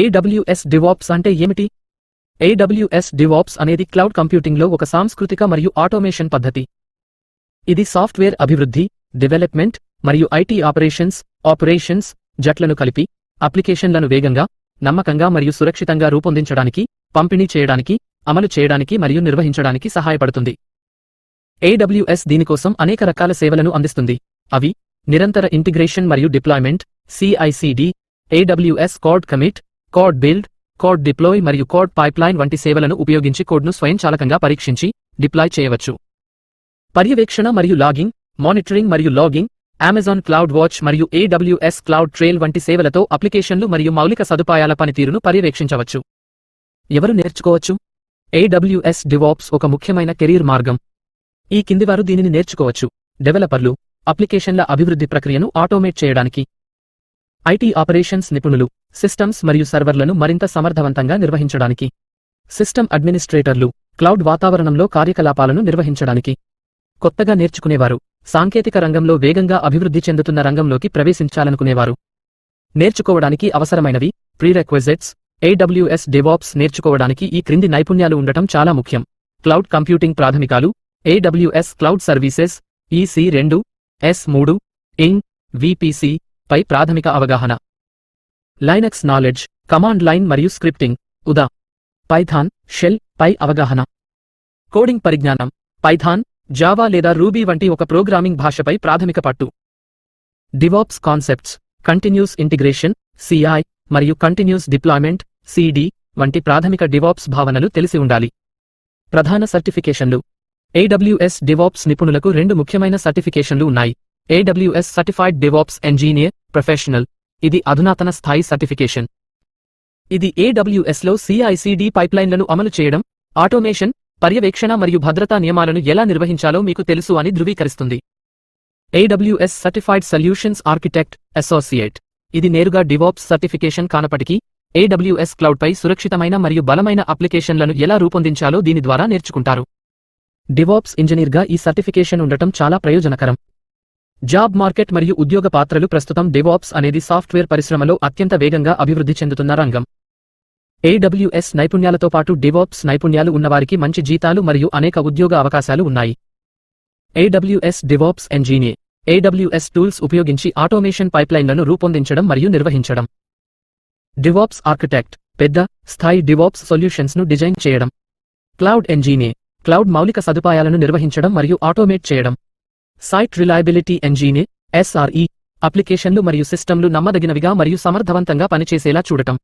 AWS DevOps అంటే ఏమిటి? AWS DevOps అనేది క్లౌడ్ కంప్యూటింగ్లో ఒక సాంస్కృతిక మరియు ఆటోమేషన్ పద్ధతి. ఇది సాఫ్ట్వేర్ అభివృద్ధి డెవలప్మెంట్ మరియు ఐటీ ఆపరేషన్స్ ఆపరేషన్స్ జట్లను కలిపి అప్లికేషన్లను వేగంగా నమ్మకంగా మరియు సురక్షితంగా రూపొందించడానికి పంపిణీ చేయడానికి అమలు చేయడానికి మరియు నిర్వహించడానికి సహాయపడుతుంది. ఏడబ్ల్యూఎస్ దీనికోసం అనేక రకాల సేవలను అందిస్తుంది. అవి నిరంతర ఇంటిగ్రేషన్ మరియు deployment CICD AWS code commit code build code deploy మరియు కోడ్ పైప్లైన్ వంటి సేవలను ఉపయోగించి కోడ్ను స్వయంచాలకంగా పరీక్షించి డిప్లాయ్ చేయవచ్చు. పర్యవేక్షణ మరియు లాగింగ్ మానిటరింగ్ మరియు లాగింగ్ అమెజాన్ క్లౌడ్ వాచ్ మరియు ఏడబ్ల్యూఎస్ క్లౌడ్ ట్రేల్ వంటి సేవలతో అప్లికేషన్లు మరియు మౌలిక సదుపాయాల పనితీరును పర్యవేక్షించవచ్చు. ఎవరు నేర్చుకోవచ్చు? ఏడబ్ల్యూఎస్ డివాప్స్ ఒక ముఖ్యమైన కెరీర్ మార్గం. ఈ కిందివారు దీనిని నేర్చుకోవచ్చు. డెవలపర్లు అప్లికేషన్ల అభివృద్ధి ప్రక్రియను ఆటోమేట్ చేయడానికి. ఐటీ ఆపరేషన్స్ నిపుణులు సిస్టమ్స్ మరియు సర్వర్లను మరింత సమర్థవంతంగా నిర్వహించడానికి. సిస్టమ్ అడ్మినిస్ట్రేటర్లు క్లౌడ్ వాతావరణంలో కార్యకలాపాలను నిర్వహించడానికి. కొత్తగా నేర్చుకునేవారు సాంకేతిక రంగంలో వేగంగా అభివృద్ధి చెందుతున్న రంగంలోకి ప్రవేశించాలనుకునేవారు. నేర్చుకోవడానికి అవసరమైనవి ప్రీరెక్వెజెట్స్ ఏడబ్ల్యూఎస్ డెవాప్స్ నేర్చుకోవడానికి ఈ క్రింది నైపుణ్యాలు ఉండటం చాలా ముఖ్యం. క్లౌడ్ కంప్యూటింగ్ ప్రాథమికాలు ఏడబ్ల్యూఎస్ క్లౌడ్ సర్వీసెస్ ఈసీ రెండు ఎస్ మూడు ఇన్ విపిసి పై ప్రాథమిక అవగాహన. లైనక్స్ నాలెడ్జ్ కమాండ్ లైన్ మరియు స్క్రిప్టింగ్ ఉదా. పైథాన్ షెల్ పై అవగాహన. కోడింగ్ పరిజ్ఞానం పైథాన్ జావా లేదా రూబీ వంటి ఒక ప్రోగ్రామింగ్ భాషపై ప్రాథమిక పట్టు. DevOps concepts continuous integration CI మరియు కంటిన్యూస్ డిప్లాయ్మెంట్ సిడి వంటి ప్రాథమిక డివాప్స్ భావనలు తెలిసి ఉండాలి. ప్రధాన సర్టిఫికేషన్లు ఏడబ్ల్యూఎస్ డివాప్స్ నిపుణులకు రెండు ముఖ్యమైన సర్టిఫికేషన్లు ఉన్నాయి. AWS certified DevOps engineer professional ఇది అధునాతన స్థాయి సర్టిఫికేషన్. ఇది ఏడబ్ల్యూఎస్లో సిఐసిడి పైప్లైన్లను అమలు చేయడం ఆటోమేషన్ పర్యవేక్షణ మరియు భద్రతా నియమాలను ఎలా నిర్వహించాలో మీకు తెలుసు అని ధృవీకరిస్తుంది. AWS certified solutions architect associate ఇది నేరుగా డివాప్స్ సర్టిఫికేషన్ కానప్పటికీ ఏడబ్ల్యూఎస్ క్లౌడ్పై సురక్షితమైన మరియు బలమైన అప్లికేషన్లను ఎలా రూపొందించాలో దీని ద్వారా నేర్చుకుంటారు. డివాప్స్ ఇంజనీర్గా ఈ సర్టిఫికేషన్ ఉండటం చాలా ప్రయోజనకరం. జాబ్ మార్కెట్ మరియు ఉద్యోగ పాత్రలు ప్రస్తుతం డెవాప్స్ అనేది సాఫ్ట్వేర్ పరిశ్రమలో అత్యంత వేగంగా అభివృద్ధి చెందుతున్న రంగం. ఏడబ్ల్యూఎస్ నైపుణ్యాలతో పాటు డెవాప్స్ నైపుణ్యాలు ఉన్నవారికి మంచి జీతాలు మరియు అనేక ఉద్యోగ అవకాశాలు ఉన్నాయి. AWS DevOps engineer AWS tools ఉపయోగించి ఆటోమేషన్ పైప్లైన్లను రూపొందించడం మరియు నిర్వహించడం. డివాప్స్ ఆర్కిటెక్ట్ పెద్ద స్థాయి డివాప్స్ సొల్యూషన్స్ను డిజైన్ చేయడం. క్లౌడ్ ఎంజీనియర్ క్లౌడ్ మౌలిక సదుపాయాలను నిర్వహించడం మరియు ఆటోమేట్ చేయడం. సైట్ రిలయబిలిటీ ఎంజీని ఎస్ఆర్ఈ అప్లికేషన్లు మరియు సిస్టమ్లు నమ్మదగినవిగా మరియు సమర్థవంతంగా పనిచేసేలా చూడటం.